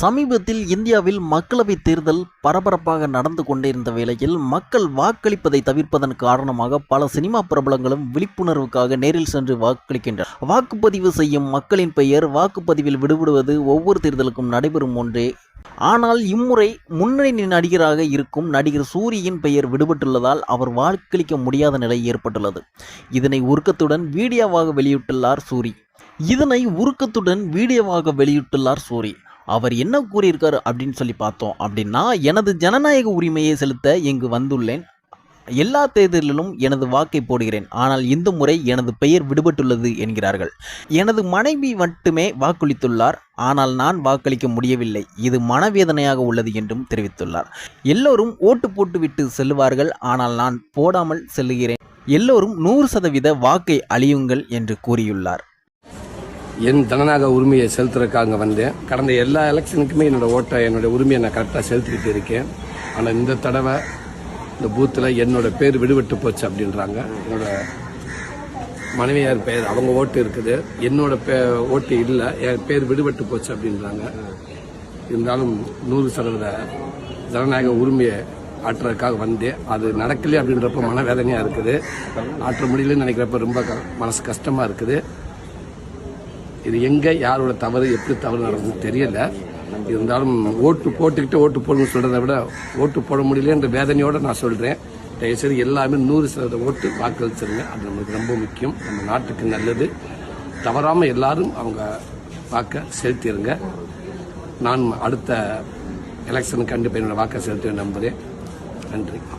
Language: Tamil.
சமீபத்தில் இந்தியாவில் மக்களவைத் தேர்தல் பரபரப்பாக நடந்து கொண்டிருந்த வேளையில் மக்கள் வாக்களிப்பதை தவிர்ப்பதன் காரணமாக பல சினிமா பிரபலங்களும் விழிப்புணர்வுக்காக நேரில் சென்று வாக்களிக்கின்றனர். வாக்குப்பதிவு செய்யும் மக்களின் பெயர் வாக்குப்பதிவில் விடுபடுவது ஒவ்வொரு தேர்தலுக்கும் நடைபெறும் ஒன்றே. ஆனால் இம்முறை முன்னணி நடிகராக இருக்கும் நடிகர் சூரியின் பெயர் விடுபட்டுள்ளதால் அவர் வாக்களிக்க முடியாத நிலை ஏற்பட்டுள்ளது. இதனை உருக்கத்துடன் வீடியோவாக வெளியிட்டுள்ளார் சூரி. இதனை உருக்கத்துடன் வீடியோவாக வெளியிட்டுள்ளார் சூரி. அவர் என்ன கூறியிருக்காரு அப்படின்னு சொல்லி பார்த்தோம் அப்படின்னா எனது ஜனநாயக உரிமையை செலுத்த இங்கு வந்துள்ளேன். எல்லா தேர்தலிலும் எனது வாக்கை போடுகிறேன். ஆனால் இந்த முறை எனது பெயர் விடுபட்டுள்ளது என்கிறார்கள். எனது மனைவி மட்டுமே வாக்களித்துள்ளார். ஆனால் நான் வாக்களிக்க முடியவில்லை. இது மனவேதனையாக உள்ளது என்றும் தெரிவித்துள்ளார். எல்லோரும் ஓட்டு போட்டுவிட்டு செல்லுவார்கள். ஆனால் நான் போடாமல் செல்லுகிறேன். எல்லோரும் நூறு சதவீத வாக்கை அழியுங்கள் என்று கூறியுள்ளார். என் ஜனநாயக உரிமையை செலுத்துறதுக்காக வந்தேன். கடந்த எல்லா எலெக்ஷனுக்குமே என்னோட ஓட்டை என்னோட உரிமையை நான் கரெக்டாக செலுத்திக்கிட்டு இருக்கேன். ஆனால் இந்த தடவை இந்த பூத்தில் என்னோட பேர் விடுபட்டு போச்சு அப்படின்றாங்க. என்னோட மனைவியார் பெயர் அவங்க ஓட்டு இருக்குது. என்னோட பே ஓட்டு இல்லை என் பேர் விடுபட்டு போச்சு அப்படின்றாங்க. இருந்தாலும் நூறு சதவீத ஜனநாயக உரிமையை ஆற்றுறதுக்காக வந்தேன். அது நடக்கலையே அப்படின்றப்ப மனவேதனையாக இருக்குது. ஆற்ற முடியலன்னு நினைக்கிறப்ப ரொம்ப க- மனசு கஷ்டமாக இருக்குது. இது எங்க யாரோட தவறு எப்படி தவறு நடந்தது தெரியல. இருந்தாலும் ஓட்டு போட்டுக்கிட்டு ஓட்டு போடணும்னு சொல்றதை விட ஓட்டு போட முடியலன்ற வேதனையோட நான் சொல்றேன். தயவுசெய்து எல்லாமே நூறு சதவீத ஓட்டு வாக்களிச்சிருங்க. அது நம்மளுக்கு ரொம்ப முக்கியம். நம்ம நாட்டுக்கு நல்லது. தவறாம எல்லாரும் அவங்க வாக்க செலுத்திடுங்க நான் அடுத்த எலெக்ஷனுக்கு கண்டிப்பாக என்னோட வாக்கை செலுத்த நம்புறேன். நன்றி.